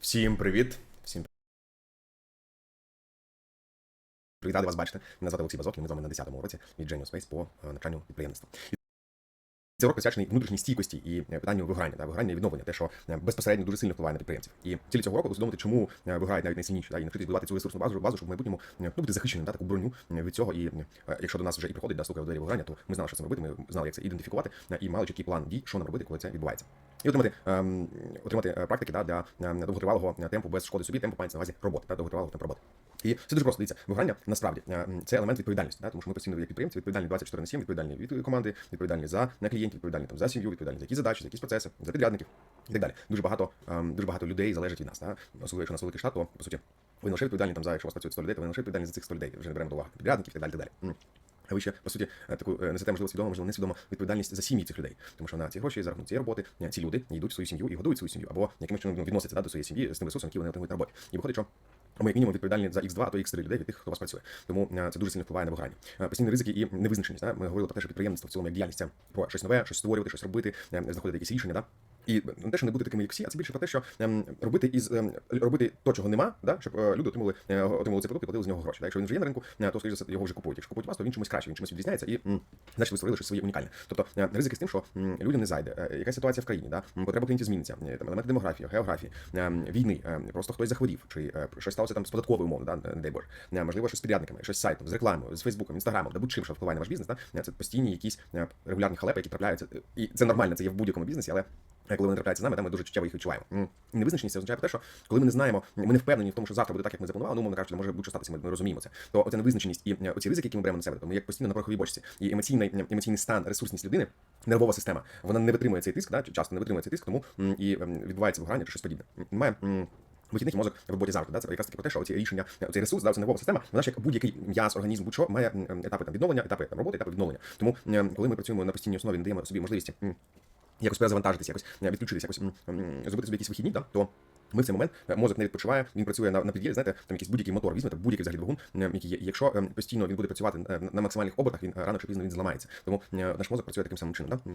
Всім привіт! Всім привіт, радий вас бачити. Мене звати Олексій Базокін, ми з вами на 10-му році від Genius Space по е, навчанню підприємництва. Цей урок присвячений внутрішній стійкості і е, питанню виграння, та виграння і відновлення, те, що е, безпосередньо дуже сильно впливає на підприємців. І цілі цього року усвідомити, чому е, виграють навіть найсильніші, та, і навчитись будувати цю ресурсну базу, базу, щоб в майбутньому ну, бути захищеним, та, таку броню від цього. І якщо до нас вже і приходить да, стукає в двері виграння, то ми знали, що це робити, ми знали, як це ідентифікувати, і мали чіткий план дій, що нам робити, коли це відбувається. І отримати, ем, отримати практики да, для довготривалого темпу без шкоди собі, темпу мається на увазі роботи, та, довготривалого темпу роботи. І це дуже просто дивіться. Виграння насправді е, це елемент відповідальності, да? тому що ми постійно як підприємці відповідальні 24 на 7, відповідальні від команди, відповідальні за на клієнтів, відповідальні там за сім'ю, відповідальні за якісь задачі, за якісь процеси, за підрядників і так далі. Дуже багато ем, дуже багато людей залежить від нас. Да? Особливо, якщо у нас великий штат, то по суті ви не лише відповідальні там за якщо у вас працює 100 людей, то ви не лише відповідальні за цих 100 людей. Вже не беремо до уваги підрядників і так далі. так далі. А ви ще, по суті, е, таку е, несете, можливо, свідомо, можливо, несвідомо відповідальність за сім'ї цих людей. Тому що на ці гроші за рахунок цієї роботи е, ці люди йдуть в свою сім'ю і годують свою сім'ю, або якимось чином відносяться да, до своєї сім'ї з тим ресурсом, який вони отримують на роботі. І виходить, що ми як мінімум відповідальні за X2, а то X3 людей від тих, хто у вас працює. Тому е, це дуже сильно впливає на виграння. Е, Постійні ризики і невизначеність. Да? Ми говорили про те, що підприємництво в цілому як діяльність це про щось нове, щось створювати, щось робити, е, знаходити якісь рішення. Да? І не те, що не бути такими, як всі, а це більше про те, що ем, робити із ем, робити то, чого нема, да, щоб е, люди отримали, е, отримали цей продукт і платили з нього гроші. Да? Якщо він вже є на ринку, е, то скоріше його вже купують. Якщо купують вас, то він чимось краще, він чимось відрізняється і значить ви створили щось своє унікальне. Тобто ризики з тим, що людям не зайде, яка ситуація в країні, да? потреба клієнтів зміниться, там елементи демографії, географії, війни, просто хтось захворів, чи щось сталося там з податковою умовно, да, не дай можливо, щось з підрядниками, щось з сайтом, з рекламою, з Фейсбуком, інстаграмом, да будь-чим, що впливає на ваш бізнес, да? Це постійні якісь регулярні халепи, які трапляються. І це нормально, це є в будь-якому бізнесі, але коли вони трапляються з нами, там ми дуже чуттєво їх відчуваємо. Невизначеність це означає те, що коли ми не знаємо, ми не впевнені в тому, що завтра буде так, як ми запланували, ну, умовно кажучи, може будь-що статися, ми, розуміємо це. То оця невизначеність і е, оці ризики, які ми беремо на себе, то ми як постійно на пороховій бочці. І емоційний, емоційний стан, ресурсність людини, нервова система, вона не витримує цей тиск, да, часто не витримує цей тиск, тому і ем, відбувається виграння чи щось подібне. Немає. Вихідних мозок в роботі завжди. Да? Це якраз таки про те, що ці рішення, цей ресурс, да, це нервова система, вона ж як будь-який м'яз, організм, будь-що має етапи там відновлення, етапи там, роботи, етапи відновлення. Тому коли ми працюємо на постійній основі, не даємо собі можливості м, якось перезавантажитися, якось е, відключитися, якось зробити собі якісь вихідні, да, то ми в цей момент е, мозок не відпочиває, він працює на, на під'їзді, знаєте, там якийсь будь-який мотор візьмете, будь-який взагалі двигун, е, який є. Якщо постійно він буде працювати на максимальних обертах, він рано чи пізно він зламається. Тому наш мозок працює таким самим чином. Да?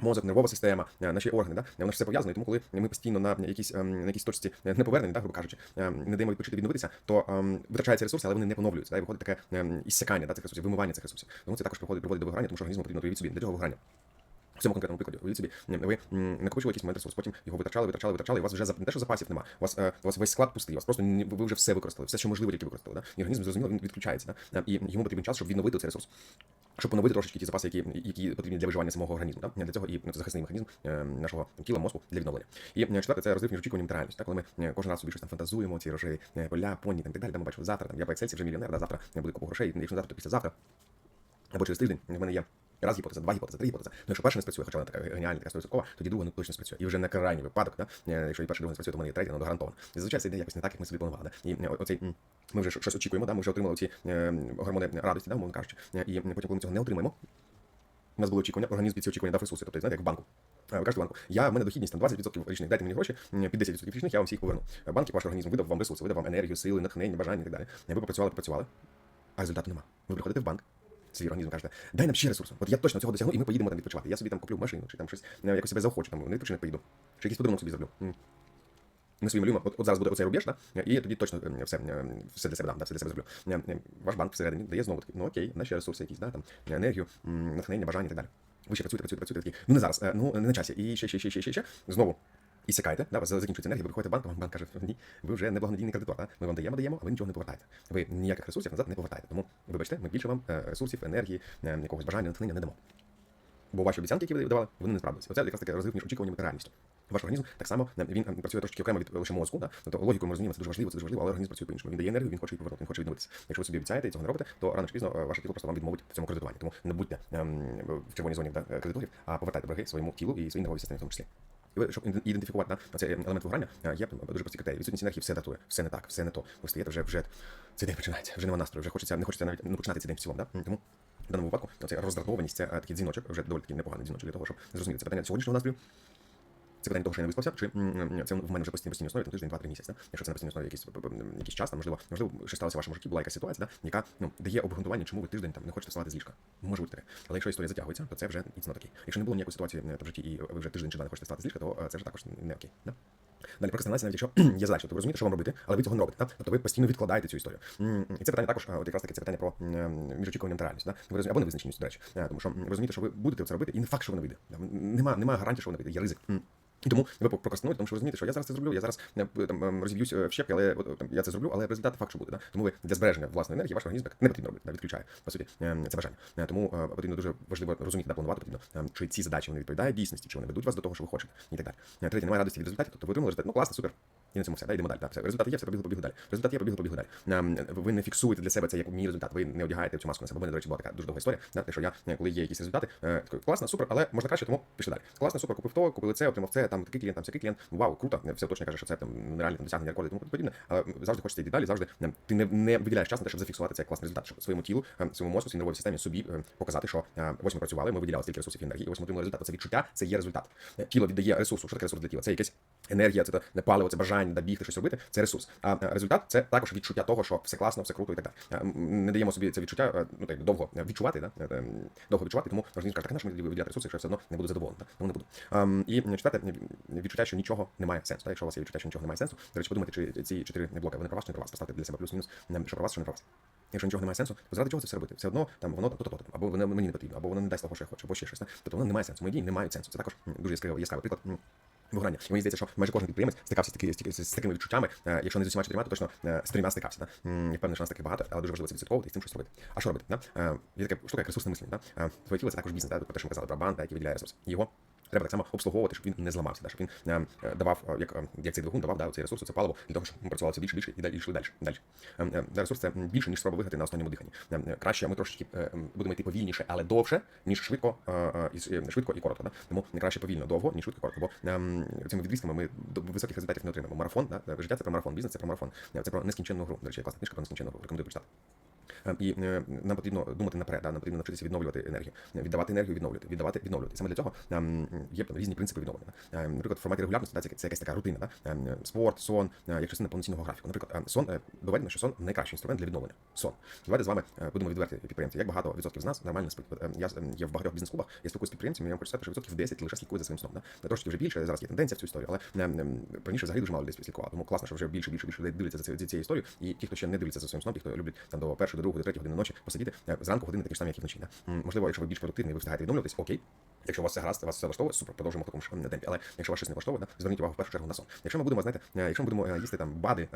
Мозок, нервова система, наші органи, да? воно ж все пов'язано, тому коли ми постійно на якійсь, ем, на якійсь точці не повернені, да, грубо кажучи, не даємо відпочити відновитися, то ем, витрачаються ресурси, але вони не поновлюються. Да? І виходить таке ем, іссякання да, цих ресурсів, вимивання цих ресурсів. Тому це також приходить приводить до вигорання, тому що організму потрібно уявіть собі, для цього вигорання. В цьому конкретному прикладі, уявіть собі, ви накопичили якийсь ресурс, потім його витрачали, витрачали, витрачали, і у вас вже не те, що запасів нема. У вас, е, у вас весь склад пустий, у вас просто ви вже все використали, все, що можливо, тільки використали. Да? І організм зрозуміло, він відключається. Да? Е, І йому потрібен час, щоб відновити цей ресурс. Щоб поновити трошечки ті запаси, які, які потрібні для виживання самого організму. Да? Для цього і ну, це захисний механізм е, нашого тіла, мозку для відновлення. І четверте, це розрив між очікуванням та реальністю. Коли ми кожен раз собі щось там фантазуємо, ці рожеві поля, поні там, так далі. Там ми бачимо завтра. Там, я по Excel вже мільйонер, да? завтра буде купу грошей, якщо завтра, то післязавтра. Або через тиждень в мене є раз гіпотеза, два гіпотеза, три гіпотези. Ну, якщо перша не спрацює, хоча вона така геніальна, така 100%, тоді друга ну, точно спрацює. І вже на крайній випадок, да? е, якщо і перша друга не спрацює, то в мене є третя, вона гарантована. І зазвичай це йде якось не так, як ми собі планували. Да? І е, оцей, ми вже щось очікуємо, да? ми вже отримали ці е, гормони радості, да? умовно кажучи. І потім, коли ми цього не отримаємо, у нас були очікування, організм під ці очікування дав ресурси, тобто, знаєте, як в банку. Ви кажете банку, я в мене дохідність там 20% річних, дайте мені гроші, під 10% річних, я вам всіх поверну. Е, Банк, ваш організм видав вам ресурси, видав вам енергію, сили, натхнення, бажання і так далі. Ви попрацювали, попрацювали, а результату нема. Ви приходите в банк, свій організм кажете, дай нам ще ресурсу. От я точно цього досягну, і ми поїдемо там відпочивати. Я собі там куплю машину, чи там щось е, якось себе заохочу, там на відпочинок поїду, чи якийсь подарунок собі зроблю. Ми собі малюємо, от, от зараз буде оцей рубеж, да? і я тоді точно е, все, е, все для себе дам, да, все для себе зроблю. Е, е, Ваш банк всередині дає знову таки, ну окей, наші ресурси якісь, да, там, енергію, натхнення, бажання і так далі. Ви ще працюєте, працюєте, працюєте, такі, ну не зараз, е, ну не на часі, і ще, ще, ще, ще, ще, ще, знову. І сякаєте, да, вас закінчується енергія, ви приходите в банк, вам банк каже, ні, ви вже не благонадійний кредитор, да? ми вам даємо, даємо, а ви нічого не повертаєте. Ви ніяких ресурсів назад не повертаєте. Тому, вибачте, ми більше вам е, ресурсів, енергії, е, якогось бажання, натхнення не дамо. Бо ваші обіцянки, які ви давали, вони не справдилися. Оце якраз таке розрив між очікуваннями та реальністю. Ваш організм так само е, він працює трошки окремо від лише мозку. Да? Тобто логіку ми розуміємо, це дуже важливо, це дуже важливо, але організм працює по-іншому. Він дає енергію, він хоче її повернути, він хоче відновитися. Якщо ви собі обіцяєте і цього не робите, то рано чи пізно ваше тіло просто вам відмовить в цьому кредитуванні. Тому не будьте ем, в червоній зоні да, кредиторів, а повертайте борги своєму тілу і своїй нервовій системі в тому числі. Щоб іден- ідентифікувати на цей елемент виграння, е, є дуже прості критерії. Відсутність енергії все датує, все не так, все не то. Ви стаєте вже вже цей день починається, вже нема настрою, вже хочеться, не хочеться навіть ну, починати цей день в цілому. Да? Тому в даному випадку це роздратованість, це е, такий дзвіночок, вже доволі таки непоганий дзвіночок для того, щоб зрозуміти це питання сьогоднішнього настрою. Це питання того, що я не виспався, чи це в мене вже постійно постійній основі, там тиждень, два-три місяці. Да? Якщо це на постійній основі якийсь, якийсь час, там, можливо, можливо, що сталося в вашому житті, була якась ситуація, да? яка ну, дає обґрунтування, чому ви тиждень там не хочете вставати з ліжка. Може бути таке. Але якщо історія затягується, то це вже not окей. Якщо не було ніякої ситуації е, в житті, і ви вже тиждень чи два не хочете встати з ліжка, то е, це вже також не окей. Да? Далі прокрастинація, навіть якщо є задача, то ви розумієте, що вам робити, але ви цього не робите. Да? Тобто ви постійно відкладаєте цю історію. І це питання також, от якраз таки це питання про м, між та реальністю. Да? Ви розумієте, або невизначеність, до речі. Е, Тому що ви розумієте, що ви будете це робити, і не факт, що воно вийде. Нема, немає гарантії, що воно вийде, є ризик. І тому ви прокрастинуєте, тому що розумієте, що я зараз це зроблю, я зараз е, там ем, розіб'юсь е, в щепки, але от, там, я це зроблю, але результат факт, що буде. Да? Тому ви для збереження власної енергії ваш організм так не потрібно робити, да? відключає по суті ем, це бажання. Е, Тому потрібно дуже важливо розуміти, да, планувати потрібно, ем, чи ці задачі вони відповідають дійсності, чи вони ведуть вас до того, що ви хочете, і так далі. Третє, немає радості від результатів, тобто ви отримали результат, ну класно, супер. І на цьому все, да, йдемо далі. Так, все. Результати є, все побігли, побігли далі. Результат є, побігли, побігли далі. Ем, Ви не фіксуєте для себе це як мій результат. Ви не одягаєте цю маску на себе. У мене, до речі, була така дуже довга історія. Да, те, що я, е, коли є якісь результати, е, класно, супер, але можна краще, тому пішли далі. Класно, супер, купив то, купили це, отримав це, там такий клієнт, там всякий клієнт. Вау, круто. Все точно каже, що це там нереальне там, досягнення рекорди тому подібне. Але завжди хочеться йти далі, завжди е, ти не, не виділяєш час на те, щоб зафіксувати цей класний результат, щоб своєму тілу, е, своєму мозку, своїй нервовій системі собі е, показати, що е, ось ми працювали, ми виділяли стільки ресурсів енергії, ось ми отримали результат. Це відчуття, це є результат. Е, Тіло віддає ресурсу. Що таке ресурс для тіла? Це якась енергія, це паливо, це бажання да, бігти, щось робити. Це ресурс. А е, результат це також відчуття того, що все класно, все круто і так далі. Е, Не даємо собі це відчуття, е, ну так довго відчувати, да? ем, довго відчувати, тому організм каже, так мені виділяти ресурси, якщо я все одно не буду задоволений. Да? Тому не буду. Ем, І четверте, відчуття, що нічого немає сенсу. Так? Якщо у вас є відчуття, що нічого немає сенсу, до речі, подумайте, чи ці чотири блоки вони про вас, чи не про вас. Поставте для себе плюс-мінус, що про вас, що не про вас. Якщо нічого немає сенсу, то заради чого це все робити? Все одно там воно то-то, то або воно мені не потрібно, або воно не дасть того, що я хочу, або ще щось. Да? Тобто воно не має сенсу. Мої дії не мають сенсу. Це також дуже яскравий яскравий приклад. Вигорання. І мені здається, що майже кожен підприємець стикався з, таки, з, з такими відчуттями. Е, якщо не з усіма чотирма, то точно е, з трьома стикався. Да? Я впевнений, нас таких багато, але дуже важливо це відслідковувати і з цим щось робити. А що робити? Да? Е, Є така штука, як ресурсне мислення. Да? Твоє тіло це також бізнес, да? про те, що ми казали про банк, да, який виділяє ресурс. Його Треба так само обслуговувати, щоб він не зламався, да, щоб він е, е, давав, е, як, е, як цей двигун давав да, цей ресурс, це паливо для того, щоб ми працювали все більше, більше і далі йшли далі. далі. Е, е, Ресурс це більше, ніж спроба виграти на останньому диханні. Е, Краще ми трошечки будемо йти повільніше, але довше, ніж швидко, і, швидко і коротко. Да? Тому краще повільно, довго, ніж швидко, і коротко. Бо ем, цими відрізками ми високих результатів не отримаємо. Марафон, да? життя це про марафон, бізнес це про марафон. Це про нескінченну гру. До речі, класна книжка про нескінченну гру. Рекомендую почитати. Е, І е, нам потрібно думати наперед, да? нам потрібно навчитися відновлювати енергію, Е, віддавати енергію, відновлювати, віддавати, відновлювати. Саме для цього ем, є різні принципи відновлення. Наприклад, в форматі регулярності да, це, це якась така рутина. Ем, Спорт, сон, е, як частина повноцінного графіку. Наприклад, сон доведено, що сон найкращий інструмент для відновлення. Сон. Давайте з вами будемо відверті підприємці. Як багато відсотків з нас нормально спить. Е, Я е, є в багатьох бізнес-клубах, я спілкуюся з підприємцями, я вам хочу сказати, що відсотків 10 лише слідкують за своїм сном. Трошки вже більше, зараз є тенденція в цю історію, але раніше взагалі дуже мало людей слідкувало. Тому класно, що вже більше, більше, більше дивляться за цією історією. І ті, хто ще не дивляться за своїм сном, ті, хто люблять там до першої, до другої, до третьої години ночі посидіти, е, зранку години такі ж самі, як і вночі. Да? Можливо, якщо ви більш продуктивний, ви встигаєте відновлюватись, окей. Якщо у вас все гаразд, вас все влаштовує, супер, продовжуємо в такому ж темпі. Але якщо вас щось не влаштовує, да, зверніть увагу в першу чергу на сон. Якщо ми будемо, знаєте, е, якщо ми будемо е, їсти там бади,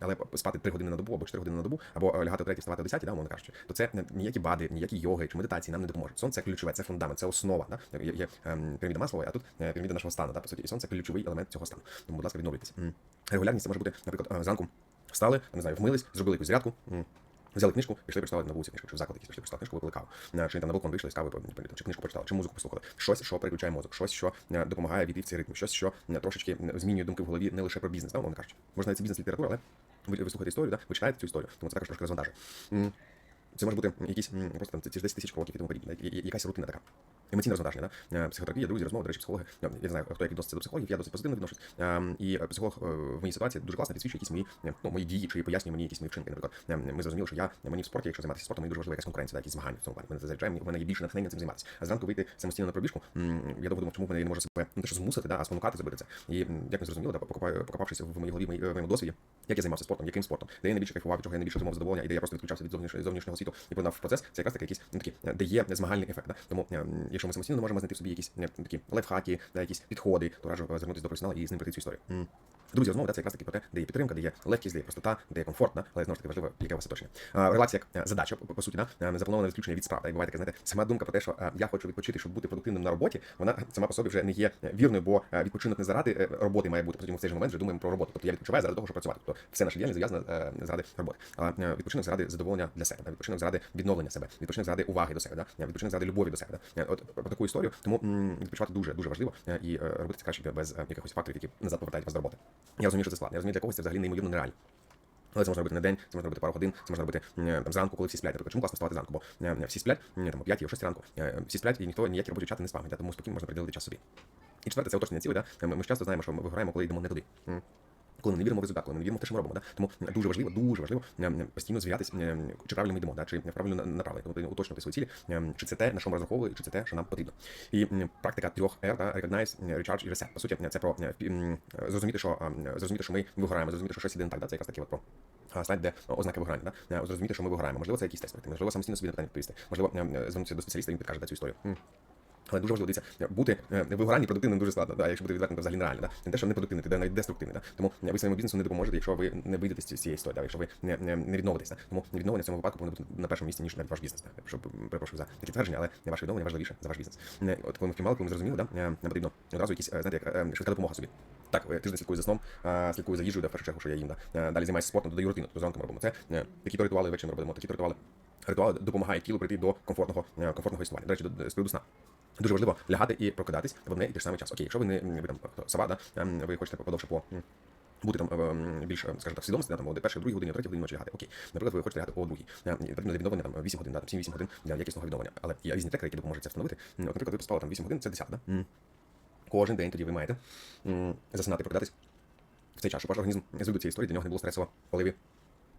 але спати 3 години на добу або 4 години на добу, або лягати о 3, вставати о 10, да, умовно кажучи, то це ніякі бади, ніякі йоги чи медитації нам не допоможуть. Сон це ключове, це фундамент, це основа. Да? Є, є піраміда Маслова, а тут піраміда нашого стану. Да? По суті, і сон це ключовий елемент цього стану. Тому, будь ласка, відновлюйтесь. Регулярність це може бути, наприклад, зранку встали, не знаю, вмились, зробили якусь зарядку. Взяли книжку, пішли прочитали на вулиці книжку, чи в заклад якийсь пішли прочитали книжку, випили каву. Е, Чи там на балкон вийшли кави, чи книжку прочитали, чи музику послухали. Щось, що переключає мозок, щось, що е, допомагає війти в цей ритм, щось, що е, трошечки змінює думки в голові не лише про бізнес, да, мовно кажучи. Можна це бізнес-література, але ви, ви слухаєте історію, да? ви читаєте цю історію, тому це також трошки розвантажує. Це може бути якісь просто там ці ці ж 10 тисяч кроків і тому подібне, якась рутина така. Емоційне розвантаження, да? Е, психотерапія, друзі, розмови, до речі, психологи. Я не знаю, хто як відноситься до психологів, я досить позитивно відношусь. Ем, І е, психолог е, в моїй ситуації дуже класно підсвічує якісь мої, ну, мої дії чи пояснює мені якісь мої вчинки. Наприклад, ми зрозуміли, що я мені в спорті, якщо займатися спортом, мені дуже важлива якась конкуренція, да, якісь змагання в цьому плані. Мене це заряджає, мене є більше натхнення цим займатися. А зранку вийти самостійно на пробіжку, я довго думав, чому мене не можу себе не те, що змусити, да, а спонукати зробити це. І як ми зрозуміли, да, покопавшись в моїй голові, в моєму досвіді, як я займався спортом, яким спортом, де я найбільше кайфував, чого я найбільше отримав задоволення, і де я просто відключався від зовнішнього, зовнішнього світу і подав процес, це якраз таки якісь ну, такі, е, де змагальний ефект. Да? Тому, е, якщо ми самостійно можемо знайти в собі якісь е, такі лайфхаки, да, якісь підходи, то раджу звернутися до професіонала і з ним пройти цю історію. Друзі, розмова да, це якраз таки про те, де підтримка, де легкість, де простота, де є комфортна, але знову ж таки важливо, яке у вас оточення. А, Релація як задача, по, суті, да, заплановане відключення від справ. Так, буває таке, знаєте, сама думка про те, що я хочу відпочити, щоб бути продуктивним на роботі, вона сама по собі вже не є вірною, бо відпочинок не заради роботи має бути. Ми в цей же момент вже думаємо про роботу. Тобто я відпочиваю заради того, щоб працювати. Тобто все наша діяльність зав'язана заради роботи. А відпочинок заради задоволення для себе, відпочинок заради відновлення себе, відпочинок заради уваги до себе, да, відпочинок заради любові до себе. Да. От про таку історію, тому відпочивати дуже дуже важливо е, і е, робити це краще без е, якихось факторів, які назад повертають вас до роботи. Я розумію, що це складно. Я розумію, для когось це взагалі неймовірно нереально. Але це можна робити на день, це можна робити пару годин, це можна робити там зранку, коли всі сплять. Наприклад, чому класно вставати зранку? Бо всі сплять там о 5 о 6 ранку. Всі сплять і ніхто ніякі робочі чати не спамить, тому спокійно можна приділити час собі. І четверте, це уточнення цілей. Да? Ми ж часто знаємо, що ми виграємо, коли йдемо не туди. Коли ми не віримо в результат, коли ми не віримо в те, що ми робимо. Да? Тому дуже важливо, дуже важливо постійно звірятись, чи правильно ми йдемо, да? чи правильно направлені, тобто уточнювати свої цілі, чи це те, на що ми розраховували, чи це те, що нам потрібно. І практика трьох R, да? Recognize, Recharge і Reset. По суті, це про зрозуміти, що зрозуміти, що ми вигораємо, зрозуміти, що щось іде не так. Да? Це якраз таки от про слайд, де ознаки вигорання. Да? Е, Зрозуміти, що ми вигораємо. Можливо, це якийсь тест можливо, самостійно собі на питання відповісти. Можливо, звернутися до спеціаліста, він підкаже да, цю історію. Але дуже важливо дивіться, бути е, вигоранні продуктивним дуже складно, да, якщо бути відвертим, то взагалі нереально. Да. Не те, що не продуктивний, ти навіть деструктивний. Да. Тому е, ви своєму бізнесу не допоможете, якщо ви не вийдете з цієї історії, да, якщо ви не, не, не відновитесь. Да. Тому відновлення в цьому випадку повинно бути на першому місці, ніж навіть ваш бізнес. Да. Щоб, перепрошую за такі твердження, але ваше відновлення важливіше за ваш бізнес. Не, От коли ми впіймали, коли ми зрозуміли, да, е, не потрібно одразу якісь, е, знаєте, як е, швидка допомога собі. Так, е, тиждень слідкую за сном, е, слідкую за їжею, да, в першу чергу, що я їм. Да. Е, Далі займаюся спортом, додаю рутину, то зранку робимо це. е, Такі то ритуали ввечері ми робимо, такі то ритуали. Ритуал допомагає тілу прийти до комфортного, е, комфортного існування. До речі, до, з приводу сна. Дуже важливо лягати і прокидатись в одне і те ж саме час. Окей, якщо ви не ви там сова, да, ем, ви хочете подовше по. Бути там ем, більш, скажімо так, свідомості, да, там, о першій, другій годині, третій годині ночі лягати. Окей. Наприклад, ви хочете лягати о другій. Е, потрібно для відновлення там 8 годин, да, там 7-8 годин для якісного відновлення. Але є різні трекери, які допоможуть це встановити. От, наприклад, ви поспали там 8 годин, це 10, да? Кожен день тоді ви маєте засинати, прокидатись в цей час, щоб ваш організм звик до цієї історії, для нього не було стресово, коли ви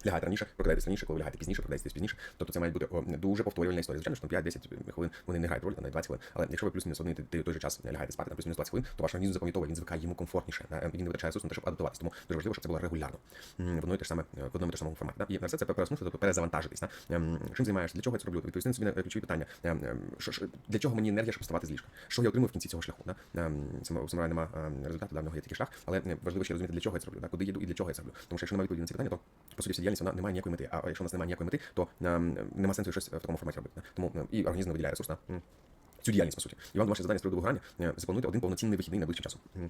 лягаєте раніше, прокидаєтесь раніше, коли лягаєте пізніше, прокидаєтесь пізніше. Тобто це має бути дуже повторювальна історія. Звичайно, що 5-10 хвилин вони не грають роль, навіть 20 хвилин. Але якщо ви плюс-мінус один той, же час лягаєте спати, там плюс-мінус 20 хвилин, то ваш організм запам'ятовує, він звикає йому комфортніше. Він не витрачає ресурс на те, щоб адаптуватися. Тому дуже важливо, щоб це було регулярно. В одному і те ж саме, в одному і те ж самому форматі. І на все це пересмислити, тобто перезавантажитись. Ем, Чим займаєшся? Для чого я це роблю? Відповісти собі на ключові питання. Ем, ем, Для чого мені енергія, щоб вставати з ліжка? Що я отримую в кінці цього шляху? У самурая немає результату, да, є тільки шлях, але е, важливо ще розуміти, для чого я це роблю, куди я йду і для чого я це роблю. Тому що якщо немає відповіді на ці питання, то по суті вся діяльність вона не має ніякої мети. А якщо у нас немає ніякої мети, то ем, нема сенсу щось в такому форматі робити. Тому е, і організм не виділяє ресурс на цю діяльність, по суті. І вам ваше завдання з приводу вигорання е, заплануйте один повноцінний вихідний найближчим часом. М.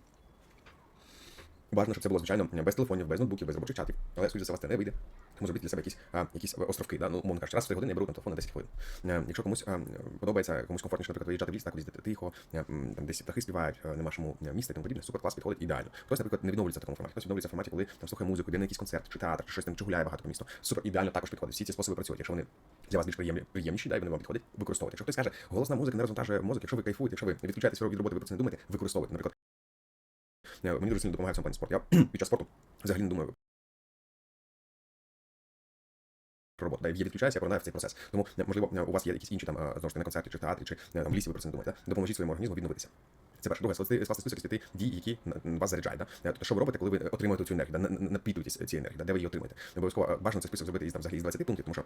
Бажано, щоб це було звичайно без телефонів, без ноутбуків, без робочих чатів. Але скоріше за вас це не вийде. Тому зробіть для себе якісь, а, якісь островки. Да? Ну, умовно кажучи, раз в 3 години я беру там телефон на 10 хвилин. Е, Якщо комусь а, подобається, комусь комфортніше, наприклад, виїжджати в ліс, так їздити тихо, е, там десь птахи співають, е, нема шуму е, міста і тому подібне, супер клас підходить ідеально. Хтось, наприклад, не відновлюється в такому форматі, хтось відновлюється в форматі, коли там слухає музику, йде на якийсь концерт, чи театр, чи щось там, чи гуляє багато по місту. Супер ідеально також підходить. Всі ці способи працюють. Якщо вони для вас більш приємні, приємніші, да, вони вам підходять, використовуйте. Якщо хтось каже, голосна музика не розвантажує мозок, якщо ви кайфуєте, якщо ви відключаєтесь від роботи, ви про це не думаєте, використовуйте. Наприклад, е, мені дуже сильно допомагає в цьому плані спорт. Я під час спорту взагалі не думаю роботу. Да, я відключаюся, я поринаю в цей процес. Тому е, можливо е, у вас є якісь інші там е, знову ж таки на концерті, чи в театрі, чи там в лісі ви про це не думаєте. Допоможіть своєму організму відновитися. Це перше. Друге, скласти список із п'яти дій, які вас заряджають. Да? Тобто, що ви робите, коли ви отримуєте цю енергію, да? на- на- напитуєтесь цією енергією, да? де ви її отримуєте. Обов'язково бажано цей список зробити із там взагалі з 20 пунктів, тому що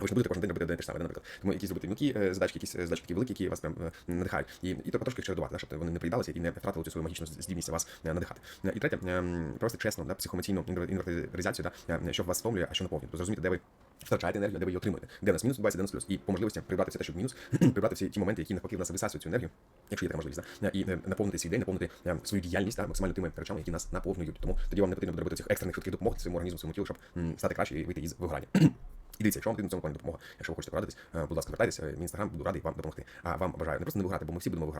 ви ж не будете кожен день робити одне те ж саме, наприклад. Тому якісь зробити мілкі е, задачки, якісь е, задачки такі великі, які вас прям е, надихають. І, і трохи трошки їх чередувати, да? щоб вони не приїдалися і не втратили цю свою магічну здібність вас надихати. І третє, ем, просто чесно, да? психоемоційну інвер- да? е, що вас втомлює, а що наповнює. Зрозуміти, де ви втрачаєте енергію, де ви її отримуєте. Де у нас мінус відбувається, де у нас плюс. І по можливості прибрати все те, що в мінус, прибрати всі ті моменти, які навпаки в нас висасують цю енергію, якщо є така можливість, да? і наповнити свій день, наповнити е, свою діяльність да? максимально тими речами, які нас наповнюють. Тому тоді вам не потрібно буде робити цих екстрених швидких допомог своєму організму, своєму тілу, щоб стати краще і вийти із вигорання. І дивіться, якщо вам потрібна в цьому плані допомога, якщо ви хочете порадитись, е, будь ласка, звертайтеся, мій інстаграм, буду радий вам допомогти. А вам бажаю не просто не виграти, бо ми всі будемо виграти.